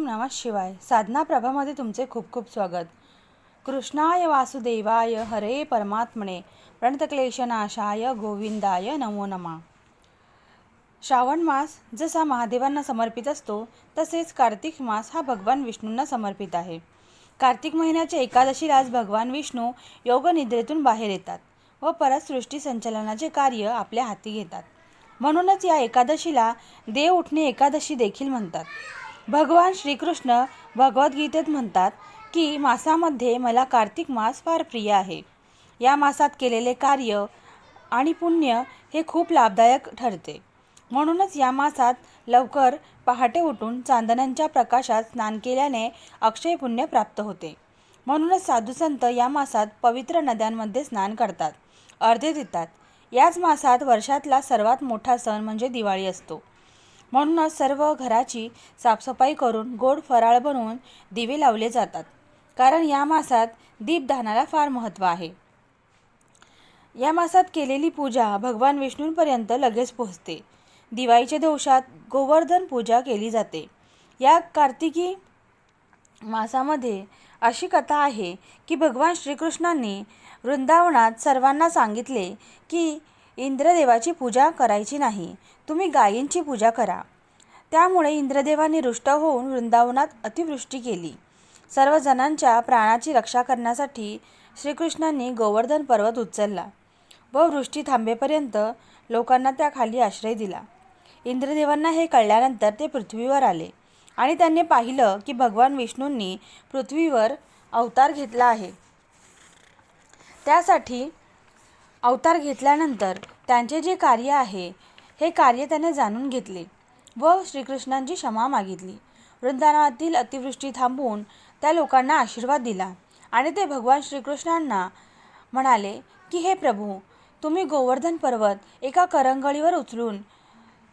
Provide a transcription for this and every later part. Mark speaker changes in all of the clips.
Speaker 1: ओम नमः शिवाय. साधना प्रभामध्ये तुमचे खूप खूप स्वागत. कृष्णाय वासुदेवाय हरे परमात्मने. प्रणतक्लेशनाशाय गोविंदाय नमो नमा. श्रावण मास जसा महादेवांना समर्पित असतो तसेच कार्तिक मास हा भगवान विष्णूंना समर्पित आहे. कार्तिक महिन्याच्या एकादशीलाच भगवान विष्णू योगनिद्रेतून बाहेर येतात व परत सृष्टी संचलनाचे कार्य आपल्या हाती घेतात. म्हणूनच या एकादशीला देव उठणे एकादशी देखील म्हणतात. भगवान श्रीकृष्ण भगवद्गीतेत म्हणतात की मासामध्ये मला कार्तिक मास फार प्रिय आहे. या मासात केलेले कार्य आणि पुण्य हे खूप लाभदायक ठरते. म्हणूनच या मासात लवकर पहाटे उठून चांदण्यांच्या प्रकाशात स्नान केल्याने अक्षय पुण्य प्राप्त होते. म्हणूनच साधुसंत या मासात पवित्र नद्यांमध्ये स्नान करतात अर्धे देतात. याच मासात वर्षातला सर्वात मोठा सण म्हणजे दिवाळी असतो. म्हणूनच सर्व घराची साफसफाई करून गोड फराळ बनवून दिवे लावले जातात. कारण या मासात दीपदानाला फार महत्त्व आहे. या मासात केलेली पूजा भगवान विष्णूंपर्यंत लगेच पोहोचते. दिवाळीच्या दिवसात गोवर्धन पूजा केली जाते. या कार्तिकी मासामध्ये अशी कथा आहे की भगवान श्रीकृष्णांनी वृंदावनात सर्वांना सांगितले की इंद्रदेवाची पूजा करायची नाही. तुम्ही गायींची पूजा करा. त्यामुळे इंद्रदेवाने रुष्ट होऊन वृंदावनात अतिवृष्टी केली. सर्व जणांच्या प्राणाची रक्षा करण्यासाठी श्रीकृष्णांनी गोवर्धन पर्वत उचलला व वृष्टी थांबेपर्यंत लोकांना त्याखाली आश्रय दिला. इंद्रदेवांना हे कळल्यानंतर ते पृथ्वीवर आले आणि त्यांनी पाहिलं की भगवान विष्णूंनी पृथ्वीवर अवतार घेतला आहे. त्यासाठी अवतार घेतल्यानंतर त्यांचे जे कार्य आहे हे कार्य त्याने जाणून घेतले व श्रीकृष्णांची क्षमा मागितली. वृंदावनातील अतिवृष्टी थांबवून त्या लोकांना आशीर्वाद दिला आणि ते भगवान श्रीकृष्णांना म्हणाले की हे प्रभू तुम्ही गोवर्धन पर्वत एका करंगळीवर उचलून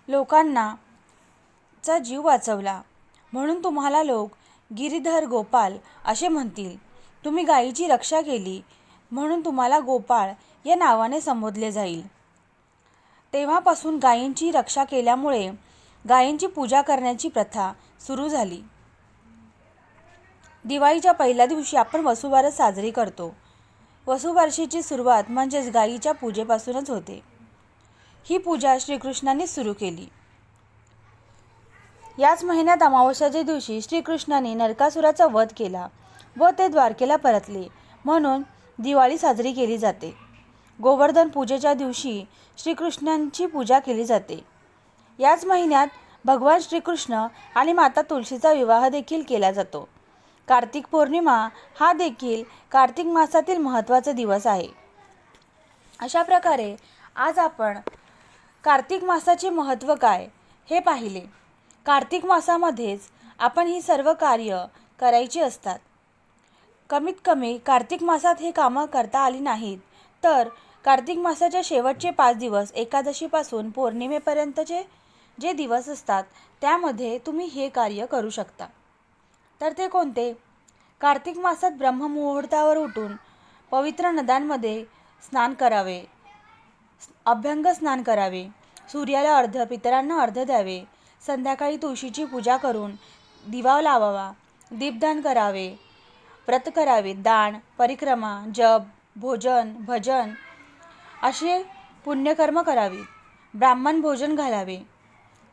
Speaker 1: लोकांना चा जीव वाचवला. म्हणून तुम्हाला लोक गिरीधर गोपाल असे म्हणतील. तुम्ही गायीची रक्षा केली म्हणून तुम्हाला गोपाळ या नावाने संबोधले जाईल. तेव्हापासून गायींची रक्षा केल्यामुळे गायींची पूजा करण्याची प्रथा सुरू झाली. दिवाळीच्या पहिल्या दिवशी आपण वसुबारस साजरी करतो. वसुबारशीची सुरुवात म्हणजेच गायीच्या पूजेपासूनच होते. ही पूजा श्रीकृष्णाने सुरू केली. याच महिन्यात अमावस्याच्या दिवशी श्रीकृष्णाने नरकासुराचा वध केला व ते द्वारकेला परतले. म्हणून दिवाळी साजरी केली जाते. गोवर्धन पूजेच्या दिवशी श्रीकृष्णांची पूजा केली जाते. याच महिन्यात भगवान श्रीकृष्ण आणि माता तुळशीचा विवाह देखील केला जातो. कार्तिक पौर्णिमा हा देखील कार्तिक मासातील महत्त्वाचा दिवस आहे. अशा प्रकारे आज आपण कार्तिक मासाचे महत्त्व काय हे पाहिले. कार्तिक मासामध्येच आपण ही सर्व कार्य करायची असतात. कमीत कमी कार्तिक मासात हे कामं करता आली नाहीत. तर कार्तिक मासाच्या शेवटचे पाच दिवस एकादशीपासून पौर्णिमेपर्यंतचे जे दिवस असतात त्यामध्ये तुम्ही हे कार्य करू शकता. तर ते कोणते? कार्तिक मासात ब्रह्ममुहूर्तावर उठून पवित्र नद्यांमध्ये स्नान करावे. अभ्यंग स्नान करावे. सूर्याला अर्ध पितरांना अर्ध द्यावे. संध्याकाळी तुळशीची पूजा करून दिवा लावावा. दीपदान करावे. व्रत करावे दान परिक्रमा जप भोजन भजन असे पुण्यकर्म करावी ब्राह्मण भोजन घालावे.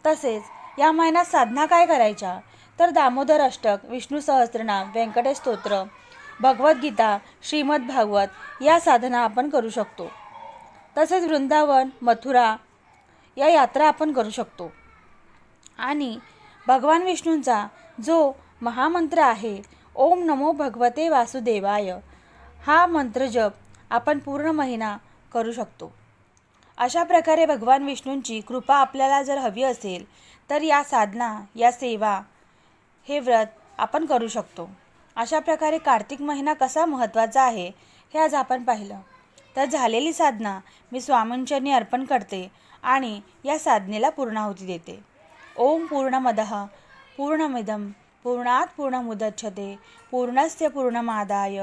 Speaker 1: तसेच या महिन्यात साधना काय करायच्या? तर दामोदर अष्टक विष्णू सहस्त्रनाम व्यंकटेश स्तोत्र भगवद्गीता श्रीमद भागवत या साधना आपण करू शकतो. तसेच वृंदावन मथुरा या यात्रा आपण करू शकतो. आणि भगवान विष्णूंचा जो महामंत्र आहे ओम नमो भगवते वासुदेवाय. हा मंत्र जप आपण पूर्ण महिना करू शकतो. अशा प्रकारे भगवान विष्णूंची कृपा आपल्याला जर हवी असेल तर या साधना या सेवा हे व्रत आपण करू शकतो. अशा प्रकारे कार्तिक महिना कसा महत्त्वाचा आहे हे आज आपण पाहिलं. तर झालेली साधना मी स्वामींचरणी अर्पण करते आणि या साधनेला पूर्णाहुती देते. ओम पूर्णमद पूर्णमिदम पूर्णात पूर्णमुदच्छते पूर्णस्य पूर्णमादाय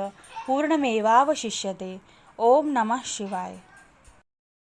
Speaker 1: पूर्णमेवावशिष्यते. ओम नमः शिवाय.